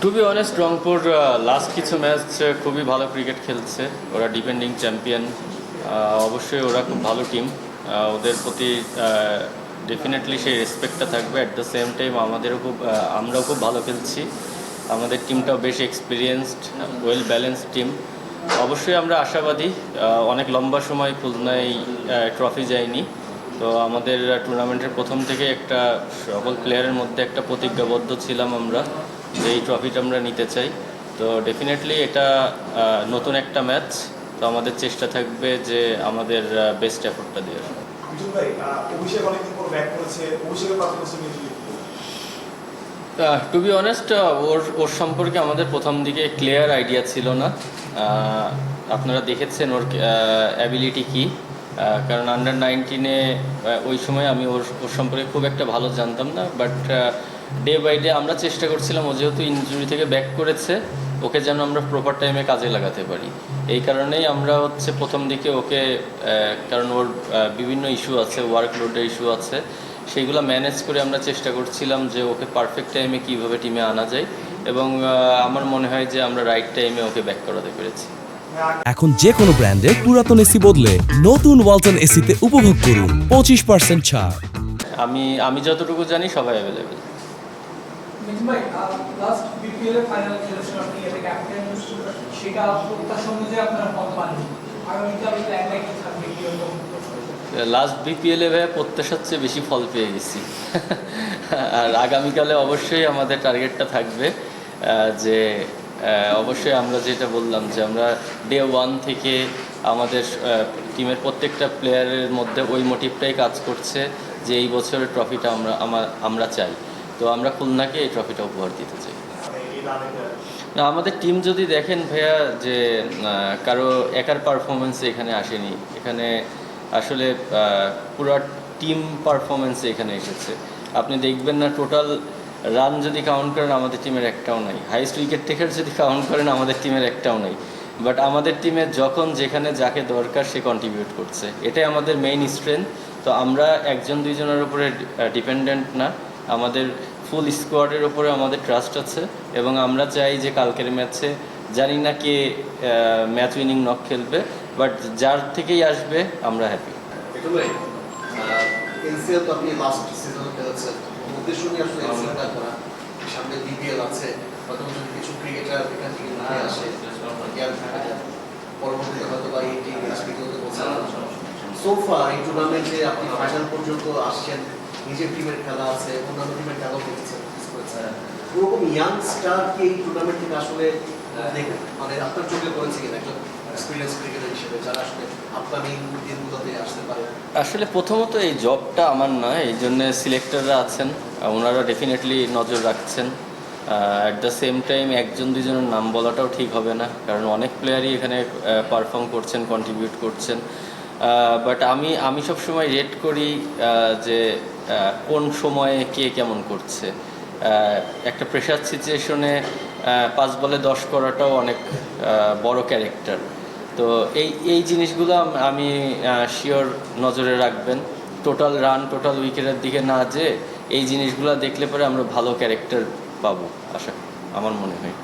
To be honest Rangpur last কিছু match খুবই ভালো ক্রিকেট খেলছে। ওরা ডিপেন্ডিং চ্যাম্পিয়ন অবশ্যই ওরা খুব ভালো টিম ওদের প্রতি ডেফিনেটলি সেই রেসপেক্টটা থাকবে। অ্যাট দ্য সেম টাইম আমাদেরও খুব আমরাও খুব ভালো খেলছি। আমাদের টিমটাও বেশ এক্সপিরিয়েন্সড ওয়েল ব্যালেন্সড টিম অবশ্যই আমরা আশাবাদী। অনেক লম্বা সময় খুলনায় ট্রফি যায়নি। তো আমাদের টুর্নামেন্টের প্রথম থেকে একটা সকল প্লেয়ারের মধ্যে একটা প্রতিজ্ঞাবদ্ধ ছিলাম আমরা যে এই ট্রফিটা আমরা নিতে চাই। তো ডেফিনেটলি এটা নতুন একটা ম্যাচ তো আমাদের চেষ্টা থাকবে যে আমাদের বেস্ট এফোর্টটা দেওয়ার। টু বি অনেস্ট ওর ওর সম্পর্কে আমাদের প্রথম দিকে ক্লিয়ার আইডিয়া ছিল না। আপনারা দেখেছেন ওর অ্যাবিলিটি কী। কারণ আন্ডার নাইনটিনে ওই সময় আমি ওর ওর সম্পর্কে খুব একটা ভালো জানতাম না বাট ডে বাই ডে আমরা চেষ্টা করছিলাম, ও যেহেতু ইনজুরি থেকে ব্যাক করেছে, ওকে যেন আমরা প্রপার টাইমে কাজে লাগাতে পারি। এই কারণেই আমরা হচ্ছে প্রথম দিকে ওকে কারণ ওর বিভিন্ন ইস্যু আছে ওয়ার্কলোডের ইস্যু আছে, সেইগুলো ম্যানেজ করে আমরা চেষ্টা করছিলাম যে ওকে পারফেক্ট টাইমে কীভাবে টিমে আনা যায়, এবং আমার মনে হয় যে আমরা রাইট টাইমে ওকে ব্যাক করাতে পেরেছি। এখন যে কোনো ব্র্যান্ডের পুরাতন এসি বদলে নতুন ওয়ালটন এসিতে উপভোগ করুন পঁচিশ পার্সেন্ট ছাড়। আমি আমি যতটুকু জানি সবাই অ্যাভেলেবেল লাস্ট বিপিএল ভাই প্রত্যাশার চেয়ে বেশি ফল পেয়ে গেছি। আর আগামীকালে অবশ্যই আমাদের টার্গেটটা থাকবে আহ, যে অবশ্যই আমরা যেটা বললাম যে আমরা ডে ওয়ান থেকে আমাদের টিমের প্রত্যেকটা প্লেয়ারের মধ্যে ওই মোটিভটাই কাজ করছে যে এই বছরের ট্রফিটা আমরা, আমার চাই। তো আমরা খুলনাকে এই ট্রফিটা উপহার দিতে চাই। না, আমাদের টিম যদি দেখেন ভাইয়া যে কারও একার পারফরমেন্স এখানে আসেনি, এখানে আসলে পুরা টিম পারফরমেন্স এখানে এসেছে। আপনি দেখবেন না টোটাল রান যদি কাউন্ট করেন, আমাদের টিমের একটাও নাই। হাইস্ট উইকেট টেকার যদি কাউন্ট করেন, আমাদের টিমের একটাও নাই। বাট আমাদের টিমে যখন যেখানে যাকে দরকার, সে কন্ট্রিবিউট করছে। এটাই আমাদের মেইন স্ট্রেংথ তো আমরা একজন, দুইজনের উপরে ডিপেন্ডেন্ট না। আমাদের ফুল স্কোয়াডের ওপরে আমাদের ট্রাস্ট আছে। এবং আমরা চাই যে কালকের ম্যাচে জানি না কে ম্যাচ উইনিং নক খেলবে। বাট যার থেকেই আসবে, আমরা হ্যাপি উদ্দেশ্য নিয়ে আসলে এনসিএলটা করা সামনে বিপিএল আছে হয়তো কিছু ক্রিকেটার এখান থেকে উঠে আসে না। পরবর্তীতে হয়তো বা এই টিম বছর সোফা এই টুর্নামেন্টে আপনি ফাইনাল পর্যন্ত আসছেন, নিজের টিমের খেলা আছে, অন্যান্য টিমের খেলাও দেখেছেন। ওরকম ইয়াং স্টার কি এই টুর্নামেন্ট থেকে আসলে দেখে মানে আপনার চোখে পড়েছে কিনা একজন আসলে প্রথমত এই জবটা আমার নয়, এই জন্য সিলেক্টররা আছেন। ওনারা ডেফিনেটলি নজর রাখছেন। অ্যাট দ্য সেম টাইম একজন দুজনের নাম বলাটাও ঠিক হবে না, কারণ অনেক প্লেয়ারই এখানে পারফর্ম করছেন কন্ট্রিবিউট করছেন। বাট আমি আমি সবসময় রেট করি যে কোন সময়ে কে কেমন করছে। একটা প্রেশার সিচুয়েশনে পাঁচ বলে দশ করাটাও অনেক বড় ক্যারেক্টার তো এই এই জিনিসগুলো আমি শিওর নজরে রাখবেন। টোটাল রান টোটাল উইকেটের দিকে না যে এই জিনিসগুলো দেখলে পরে আমরা ভালো ক্যারেক্টার পাবো, আশা, আমার মনে হয়।